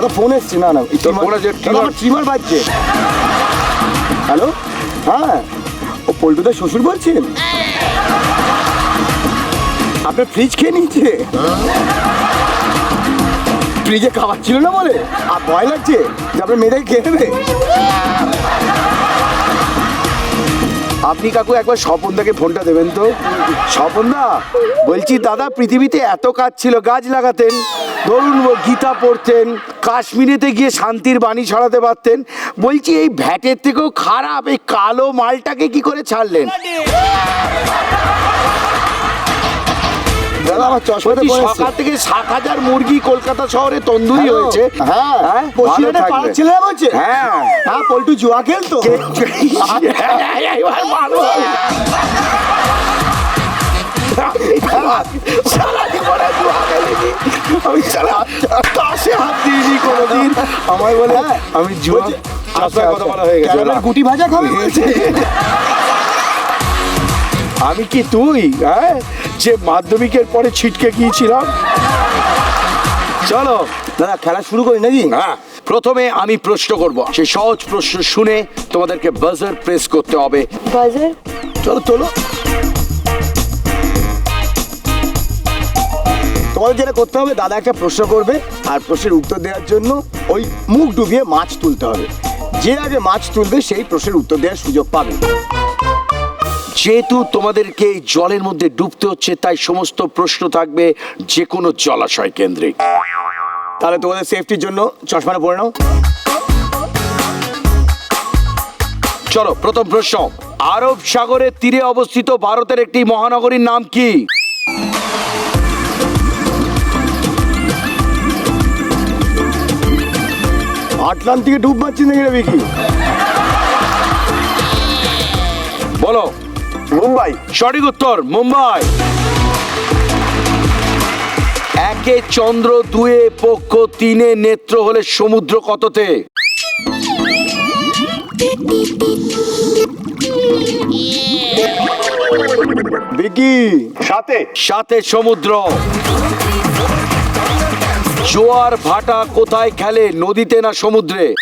দাদা ফোন এসছে না না ট্রিমার বাজছে। হ্যালো? হ্যাঁ? ও পল্টুদার শ্বশুর বলছেন? আপনার ফ্রিজ খেয়ে নিয়েছে? ফ্রিজে খাবার ছিল না বলে? আর ভয় লাগছে যে আপনার মেয়েটাকে খেয়ে নেবে আপনি কাকু একবার স্বপনদাকে ফোনটা দেবেন তো? স্বপনদা, বলছি, দাদা, পৃথিবীতে এত কাজ ছিল, গাছ লাগাতেন, ধরুন গীতা পড়তেন, কাশ্মীরেতে গিয়ে শান্তির বাণী ছড়াতে পারতেন, বলছি, এই ভ্যাটের থেকেও খারাপ, এই কালো মালটাকে কি করে ছাড়লেন? দাদা আমার চশমাটা সকাল থেকে সাত হাজার মুরগি কলকাতা শহরে তন্দুরি? হয়েছে। হ্যাঁ হ্যাঁ, পাড়ার থাকবে। বলছে? হ্যাঁ। হ্যাঁ পল্টু জুয়া খেলতো? জুয়া খেলিনি। আমি সারা তাসে হাত দিইনি কোনোদিন। আমায় বলে আমি জুয়া কথা বলা হয়ে গেছে গুটি ভাজা খাবে বলছে। আমি কি তুই হ্যাঁ? যে মাধ্যমিকের পরে ছিটকে গিয়েছিলাম। চলো দাদা খেলা শুরু করি নাকি? হ্যাঁ প্রথমে আমি প্রশ্ন করব। সেই সহজ প্রশ্ন শুনে তোমাদেরকে বাজার প্রেস করতে হবে। বাজার চলো চলো তোমাদের যেটা করতে হবে দাদা একটা প্রশ্ন করবে আর প্রশ্নের উত্তর দেওয়ার জন্য ওই মুখ ডুবিয়ে মাছ তুলতে হবে। যে আগে মাছ তুলবে সেই প্রশ্নের উত্তর দেওয়ার সুযোগ পাবে। যেহেতু তোমাদেরকে এই জলের মধ্যে ডুবতে হচ্ছে, তাই সমস্ত প্রশ্ন থাকবে যে কোনো জলাশয় কেন্দ্রিক। তাহলে তোমাদের সেফটির জন্য চশমাটা পরে নাও। চলো, প্রথম প্রশ্ন। আরব সাগরের তীরে অবস্থিত ভারতের একটি মহানগরীর নাম কি? আটলান্টিকে ডুব মারছি নাকি বলো। মুম্বাই। সঠিক উত্তর মুম্বাই। একে চন্দ্র দুয়ে পক্ষ তিনে নেত্র হলে সমুদ্র কততে? বিকি সাথে। সাথে সমুদ্র। জোয়ার ভাটা কোথায় খেলে নদীতে না সমুদ্রে?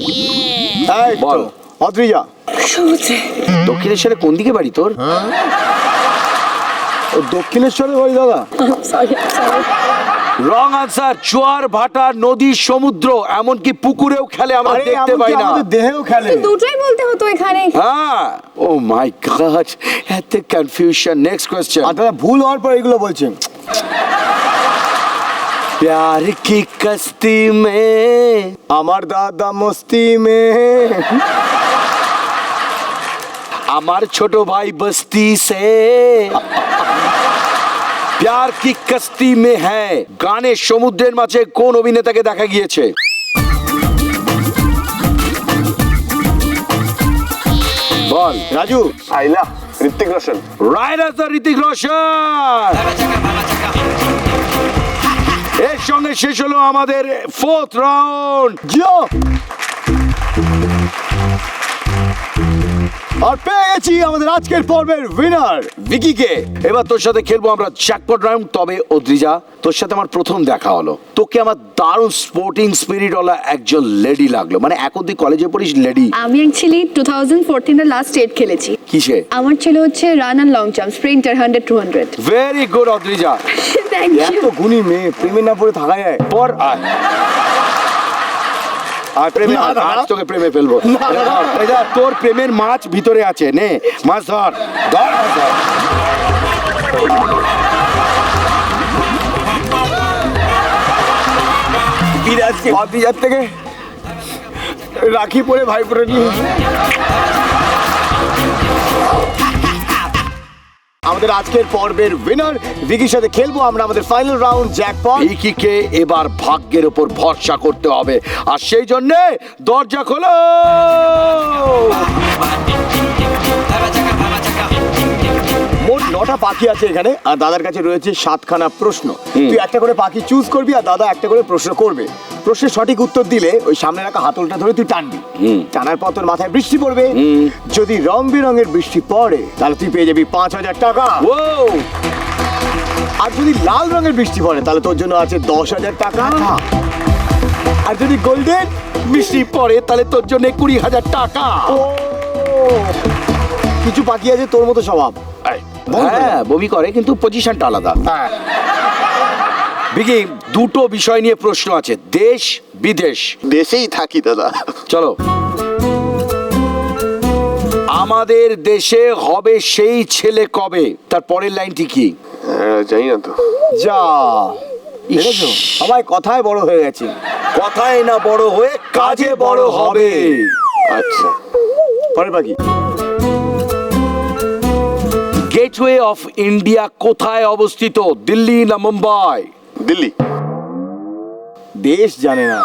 এই বল। অদ্রিজা। দক্ষিণেশ্বরে কোন দিকে বাড়ি তোর? ও দক্ষিণেশ্বরে বাড়ি দাদা। সরি রং আনসার জোয়ার ভাটা নদী সমুদ্র এমনকি পুকুরেও খেলে আমরা দেখতে পাই না। আমাদের দেহেও খেলে। দুটোই বলতে হতো এখানে। হ্যাঁ। ও মাই গড এত কনফিউশন নেক্সট কোয়েশ্চেন আর দাদা ভুল হওয়ার পর এগুলো বলছেন प्यार की कश्ती में আমার দাদা মস্তি মে আমার ছোট ভাই বস্তি সে প্যার কি কস্তি মে হ্যায় গানে সমুদ্রের মাঝে কোন অভিনেতাকে দেখা গিয়েছে বল রাজু আইলা ঋত্বিক রোশন রাইট আনসার ঋতিক রোশন এর সঙ্গে শেষ হলো আমাদের ফোর্থ রাউন্ড জিও। আর পেয়ে গেছি আমাদের আজকের পর্বের উইনার ভিকিকে এবার তোর সাথে খেলব আমরা জ্যাকপট রাউন্ড তবে অদ্রিজা তোর সাথে আমার প্রথম দেখা হলো। তোকে আমার দারুণ স্পোর্টিং স্পিরিট ওলা একজন লেডি লাগল। মানে এখন তুই কলেজে পড়িস লেডি আমি অ্যাকচুয়ালি টু থাউজেন্ড ফোরটিনের লাস্ট স্টেট খেলেছি। কিসে? আমার ছিল হচ্ছে run and long jump sprinter hundred two hundred very good Adrija thank এত ইউ গুণী মেয়ে প্রেমে না পড়ে থাকা যায়। পর আয়। আর প্রেমে আজ তোকে প্রেমে ফেলব। তোর প্রেমের মাছ ভিতরে আছে নে। মাছ ধর ধর। বিরাজকে অদ্রিজার থেকে। রাখি পরে ভাই পরে নিয়ে। আমাদের আজকের পর্বের উইনার ভিকির সাথে খেলব আমরা আমাদের ফাইনাল রাউন্ড জ্যাকপট ভিকিকে এবার ভাগ্যের উপর ভরসা করতে হবে আর সেই জন্য দরজা খোলো মোট নটা পাখি আছে এখানে আর দাদার কাছে রয়েছে সাতখানা প্রশ্ন। তুই একটা করে পাখি চুজ করবি আর দাদা একটা করে প্রশ্ন করবে। প্রশ্নের সঠিক উত্তর দিলে ওই সামনে রাখা হাতলটা ধরে তুই টানবি। টানার পর তোর মাথায় বৃষ্টি পড়বে। যদি রং বেরঙের বৃষ্টি পড়ে তাহলে তুই পেয়ে যাবি পাঁচ হাজার টাকা। আর যদি লাল রঙের বৃষ্টি পড়ে তাহলে তোর জন্য আছে দশ হাজার টাকা। আর যদি গোল্ডেন বৃষ্টি পড়ে তাহলে তোর জন্য কুড়ি হাজার টাকা। কিছু বাকি আছে তোর মতো স্বভাব। হ্যাঁ বমি করে কিন্তু পজিশনটা আলাদা। হ্যাঁ। বিকি দুটো বিষয় নিয়ে প্রশ্ন আছে দেশ বিদেশ। দেশেই থাকি দাদা। চলো। আমাদের দেশে হবে সেই ছেলে কবে? তার পরের লাইনটি কি? হ্যাঁ, জানি না তো। যা। দেখেছ? সবাই কথায় বড় হয়ে গেছে। কথায় না বড় হয়ে কাজে বড় হবে। আচ্ছা। পরের বাকি গেটওয়ে অফ ইন্ডিয়া কোথায় অবস্থিত? দিল্লি না মুম্বাই? দিল্লি। দেশ জানে না।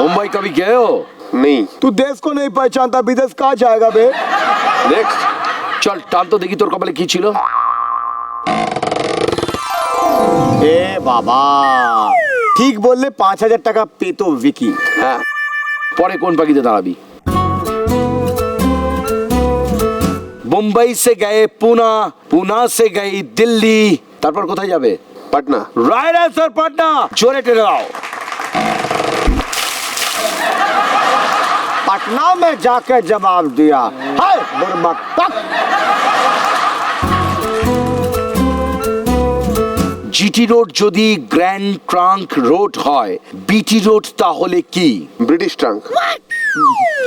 মুম্বাই কবি গেও? हो नहीं तू देश को नहीं पहचानता विदेश कहाँ जाएगा बे চল টান তো দেখি তোর কপালে কি ছিল। এ বাবা। ঠিক বললে পাঁচ হাজার টাকা পেতো ভিকি। হ্যাঁ। পরে কোন পাখিতে দাঁড়াবি? মুম্বাই সে গয়ে পুনা পুনা সে গই দিল্লি তারপর কোথায় যাবে পাটনা রাইট আনসার পাটনা জোরে টেনে দাও पटना में जाकर जवाब दिया हाय बुरबक तक জিটি রোড যদি গ্র্যান্ড ট্রাঙ্ক রোড হয় বিটি রোড তাহলে কি ব্রিটিশ ট্রাঙ্ক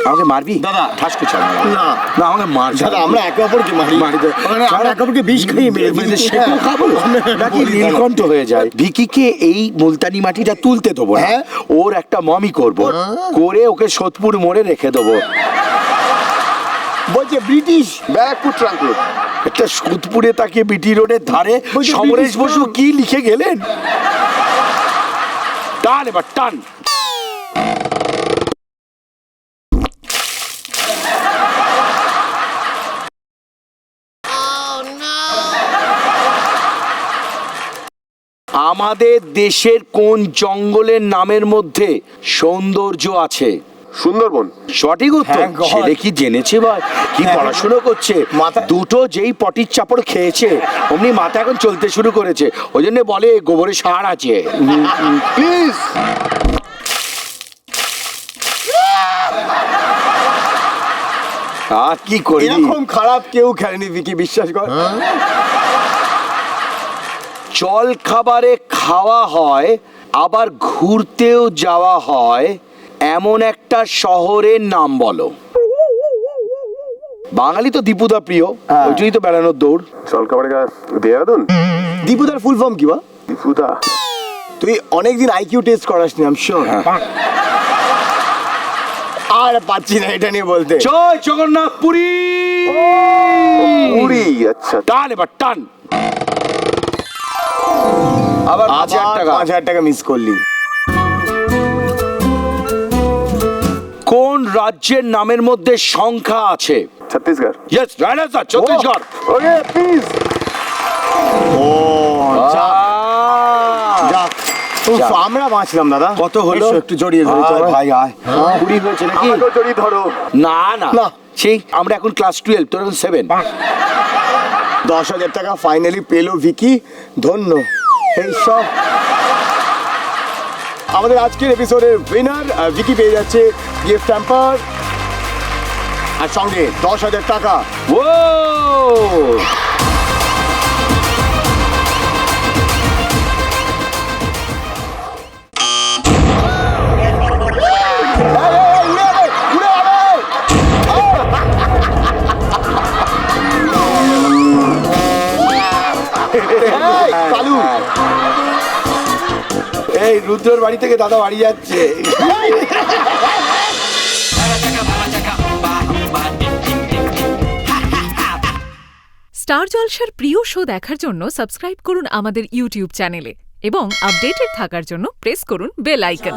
আমাকে মারবি? দাদা। ছাড় না। না আমাকে মার দাদা আমরা একে অপরকে মারি। মারি। মানে আমরা একে অপরকে বিষ খাইয়ে মেরে সেটাও খাব। নাকি নীলকণ্ঠ হয়ে যায়? ভিকিকে এই মুলতানি মাটিটা তুলতে দেবো না। হ্যাঁ? ওর একটা মমি করব। করে ওকে সোদপুর মোড়ে রেখে দেবো। বলছে ব্রিটিশ। Barrackpore trunk road. একটা সোদপুরে তাকে বিটি রোডের ধারে সমরেশ বসু কি লিখে গেলেন? টান এবার টান। আমাদের দেশের কোন জঙ্গলের নামের মধ্যে সৌন্দর্য আছে? সুন্দরবন। সঠিক উত্তর? Thank God. ছেলে কি জেনেছে ভাই কি হ্যাঁ। পড়াশুনো করছে? মাথা- দুটো যেই পটির চাপড় খেয়েছে অমনি মাথা এখন চলতে শুরু করেছে। ওই জন্য বলে গোবরে সার আছে। প্লিজ আর কি করি এরকম খারাপ কেউ খেলেনি ভিকি বিশ্বাস কর। জল খাবারে খাওয়া হয় আবার ঘুরতেও যাওয়া হয় এমন একটা শহরের নাম বলো। বাঙালি তো দীপুদা প্রিয় হ্যাঁ। ওইটাই তো বেড়ানোর দৌড়। জলখাবারে গা দেয়াদুন দীপুদার ফুল ফর্ম কি বা দীপুদা। তুই অনেকদিন আইকিউ টেস্ট করাসনি আম শিওর আর পাচ্ছি না এটা নিয়ে বলতে। জয় জগন্নাথ পুরী পুরী। আচ্ছা। টান এবার টান। আবার পাঁচ হাজার টাকা। পাঁচ হাজার টাকা মিস করলি। কোন রাজ্যের নামের মধ্যে সংখ্যা আছে? Chhattisgarh. Yes right answer Chhattisgarh. Okay please ও উফ, আমরা বাঁচলাম দাদা। কত হলো? একটু জড়িয়ে ধরি তোমায়। ভাই আয়। কুড়ি হয়েছে নাকি? জড়িয়ে ধরো। না না। না। সেই আমরা এখন ক্লাস টুয়েলভ তোর এখন সেভেন দশ হাজার টাকা ফাইনালি পেল ভিকি। ধন্য। এই সব আমাদের আজকের এপিসোডের উইনার ভিকি পেয়ে যাচ্ছে গিফট আর সঙ্গে দশ হাজার টাকা। ও রুদ্রর বাড়ি থেকে দাদা বাড়ি যাচ্ছে। স্টার জলসার প্রিয় শো দেখার জন্য সাবস্ক্রাইব করুন আমাদের ইউটিউব চ্যানেলে এবং আপডেটেড থাকার জন্য প্রেস করুন বেল আইকন।